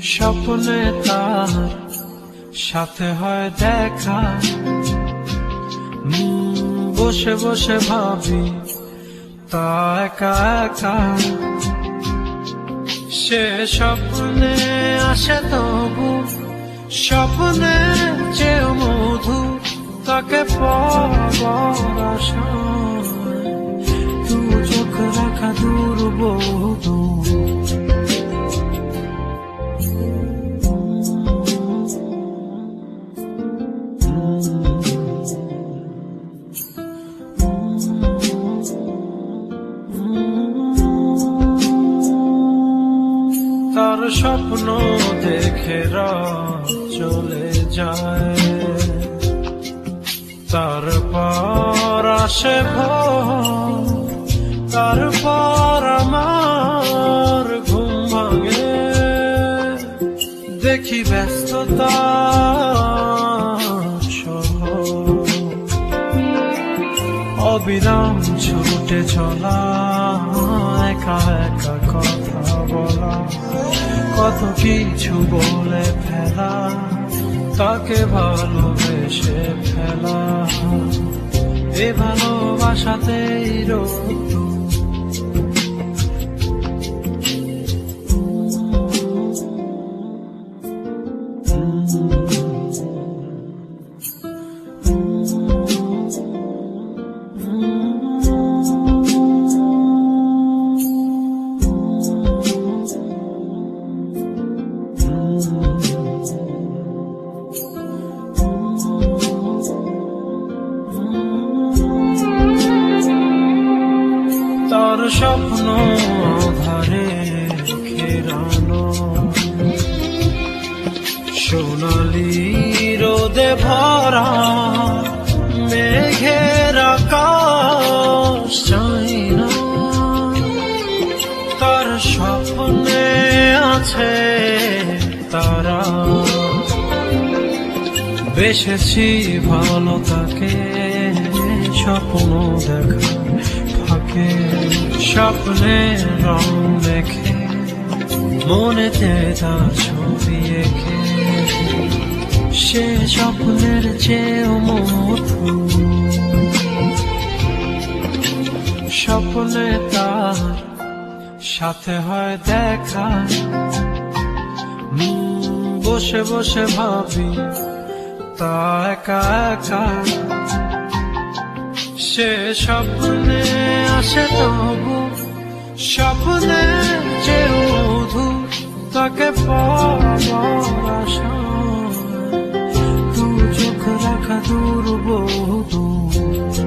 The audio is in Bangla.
স্বপ্নে তার সাথে হয় দেখা। বসে বসে ভাবি, তা একা একা। সে স্বপ্নে আসে তবু, স্বপ্নে যে মধু, তাকে পাবার দু চোখ রাখা দুর্বোধ তার স্বপ্ন দেখে চলে যায়। তারপর আসে তারপর আমার ঘুম ভাঙে। দেখি ব্যস্ততা অবিরাম ছুটে চলা, একা একা বলা কত কিছু বলে ফেলা তাকে ভালোবেসে ফেলা? এ ভালোবাসাতেই রোদ স্বপ্ন ধারে ঘেরানো সোনালি রোদে ভরা মেঘের তার স্বপ্নে আছে তারা? বেসেছি ভালো তাকে, স্বপ্ন দেখা। ফাঁকে স্বপ্নে রং দেখে, মনেতে তার ছবি এঁকে। সে স্বপ্নের চেয়েও মধু স্বপ্নে তার সাথে হয় দেখা। বসে বসে ভাবি, তা একা একা সে স্বপ্নে আসে তবু, স্বপ্নে যে উধু তাকে পাওয়া তু চোখ রাখা দূর বহু দূর